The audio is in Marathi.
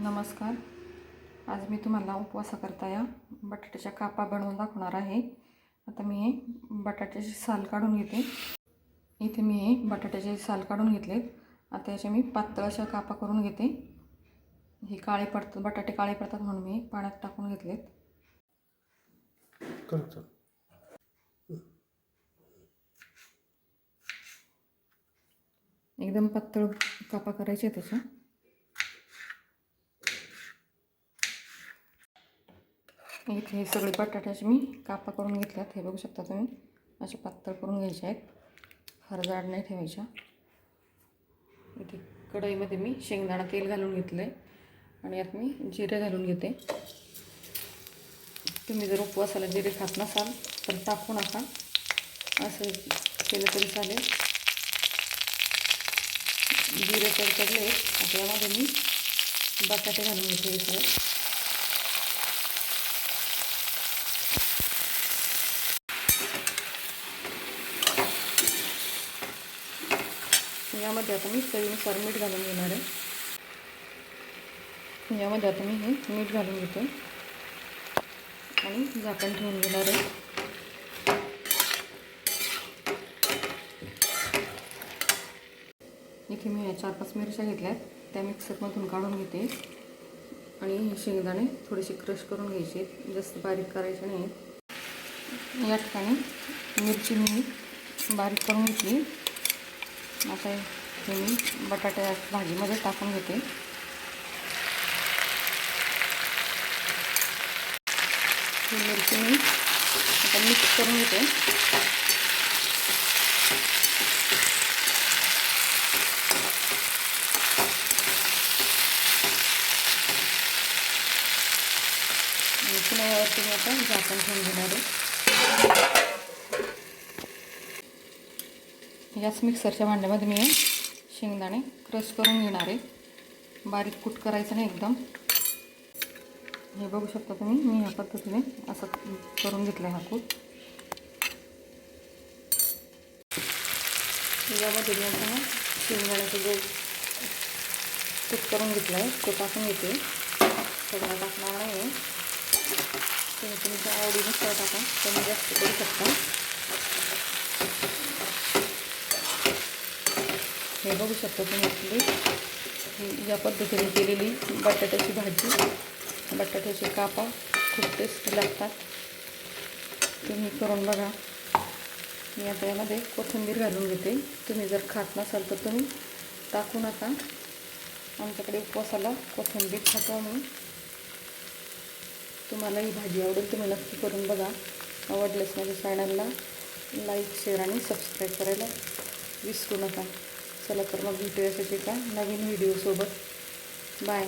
नमस्कार. आज मी तुम्हाला उपवासाकरता या. बटाट्याच्या कापा बनवून दाखवणार आहे. आता मी हे बटाट्याची साल काढून घेते. इथे मी हे बटाट्याचे साल काढून घेतलेत आता याचे मी पातळ अशा कापा करून घेते. हे काळे पडतात बटाटे काळे पडतात म्हणून मी पाण्यात टाकून घेतलेत. एकदम पातळ कापा करायचे त्याच्या इथे हे सगळे बटाट्याचे मी कापा करून घेतल्यात हे बघू शकता तुम्ही. असे पातळ करून घ्यायचे आहेत. फार जाड नाही ठेवायच्या. इथे कढईमध्ये मी शेंगदाणा तेल घालून घेतलं आहे आणि यात मी जिरे घालून घेते. तुम्ही जर उपवासाला जिरे खात नसाल तर टाकू नका. असं केलं तरी चालेल. जिरे तडतडले आता यामध्ये मी बटाटे घालून घेते हे सगळं. यामध्ये आता मी चवीनुसार मीठ घालून घेणार आहे. यामध्ये आता मी हे मीठ घालून घेते. आणि झाकण ठेवून घेणार आहे. इथे मी ह्या चार पाच मिरच्या घेतल्या आहेत. त्या मिक्सरमधून काढून घेते. आणि शेंगदाणे थोडेसे क्रश करून घ्यायचे जास्त बारीक करायचे नाही या ठिकाणी मिरची मी बारीक करून घेतली. आता हे मी बटाट्या भाजीमध्ये टाकून घेते. ही मिरची मी आता मिक्स करून घेते. मिरची नाही तुम्ही मी आता झाकण ठेवून घेणार आहे. याच मिक्सरच्या भांड्यामध्ये मी शेंगदाणे क्रश करून घेणार आहे. बारीक कूट करायचं नाही एकदम. हे बघू शकता तुम्ही मी ह्या पद्धतीने असं करून घेतलं आहे हा कूट. यामध्ये मी आता शेंगदाण्याचं जो कूट करून घेतलं आहे तो टाकून घेते. सगळा टाकणार नाही आहे तुम्ही तुमच्या आवडीनुसार टाका तुम्ही जास्त करू शकता. हे बघू शकता तुम्ही आपली या पद्धतीने केलेली बटाट्याची भाजी. बटाट्याचे कापा खूप टेस्टी लागतात. तुम्ही करून बघा. मी आता यामध्ये कोथिंबीर घालून घेते. तुम्ही जर खात नसाल तर तुम्ही टाकू नका. आमच्याकडे उपवासाला कोथिंबीर खातो आम्ही. तुम्हाला ही भाजी आवडेल तुम्ही नक्की करून बघा. आवडल्यास माझ्या चॅनलला लाईक शेअर आणि सबस्क्राईब करायला विसरू नका. चला तर मग भेटूया अशाच एका नवीन व्हिडिओसोबत बाय